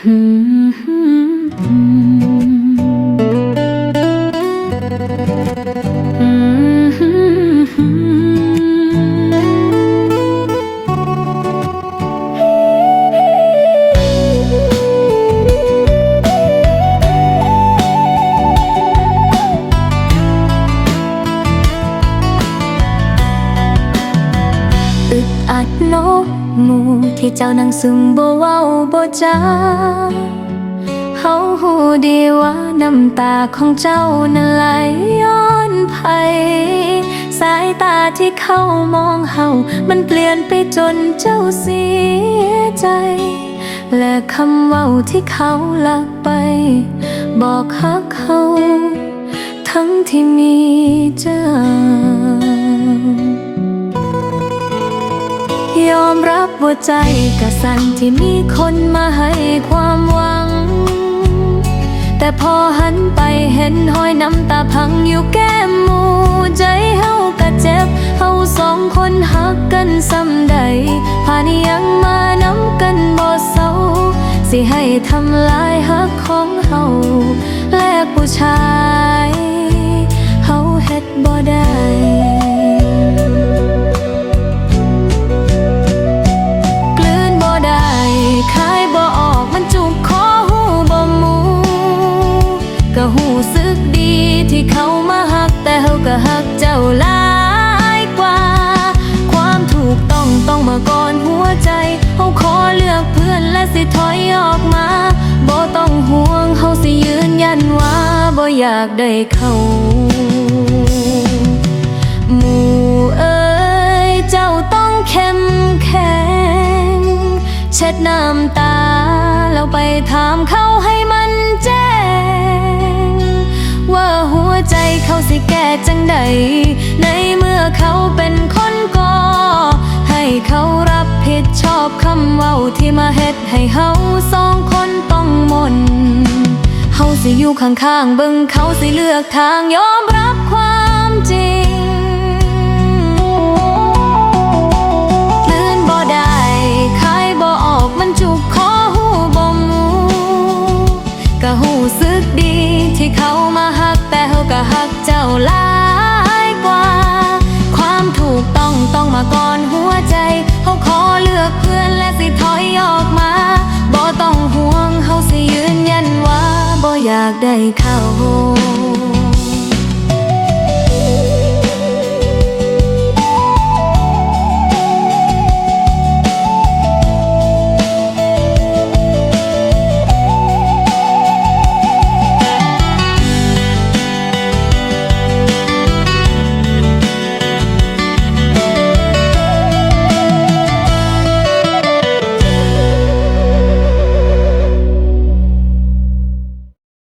อึ โนหมูที่เจ้านั่งซึมบ่เว้าบ่จาเฮาหูดีว่าน้ำตาของเจ้านั้นไหลย้อนไผสายตาที่เขามองเฮามันเปลี่ยนไปจนเจ้าเสียใจ และคำเว้าที่เขาลักไป บอกฮักเขา ทั้งที่มีเจ้า ยอมรับว่าใจกะสั่นที่มีคนมาให้ความหวัง แต่พอหันไปเห็นห้อยน้ำตาพังอยู่แก้มมูใจเฮากะเจ็บเฮาสองคนหักกันซ้ำใดผ่านยังมาน้ำกันบ่เศร้าสิให้ทำลายหักของเฮาแลกผู้ชาย ก็หูสึกดีที่เขามาหักแต่เฮาก็หักเจ้าหลายกว่า ความถูกต้องต้องมาก่อนหัวใจเฮาขอเลือกเพื่อนและสิถอยออกมาบ่ต้องห่วงเฮาสิยืนยันว่าบ่อยากได้เขาหมู่เอ้ยเจ้าต้องเข้มแข็ง เช็ดน้ำตาแล้วไปถามเขาให้มันแจ้ สิแก้จังใด ในเมื่อเขาเป็นคนก่อให้เขารับผิดชอบคำเว้าที่มาเฮ็ดให้เฮาสองคนต้องมนเฮาสิอยู่ข้างๆเบิ่งเขาสิเลือกทางยอมรับ ก็หักเจ้าหลายกว่า ความถูกต้องต้องมาก่อนหัวใจเขาขอเลือกเพื่อนและสิถอยออกมาบ่ต้องห่วงเขาสิยืนยันว่าบ่อยากได้เขา